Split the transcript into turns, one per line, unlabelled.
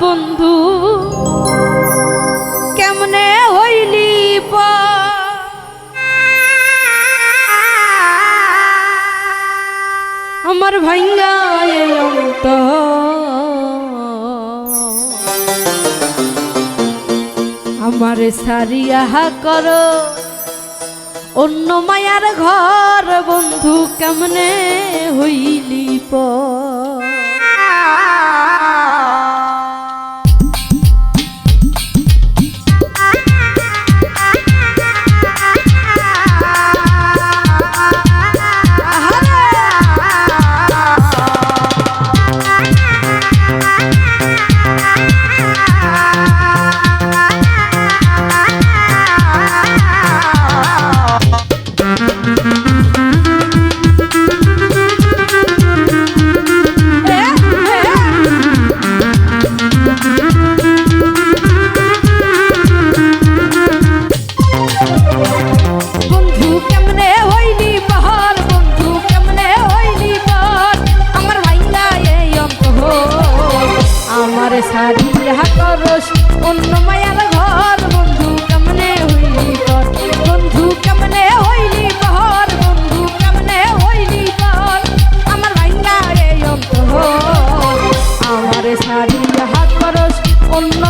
বন্ধু, কেমনে হইলি পর? আমার ভাঙ্গা। আমার সারিয়া করো, অন্য মায়ার ঘর বন্ধু, কেমনে হইলি প বিহা করস, অন্য মায়ার ঘর, বন্ধু কেমনে হইলি কর বন্ধু কেমনে হইলি কর বন্ধু কেমনে হইলি কর আমার ভাইঙ্গা রে অন্ত আমার সারি হাত করস, অন্য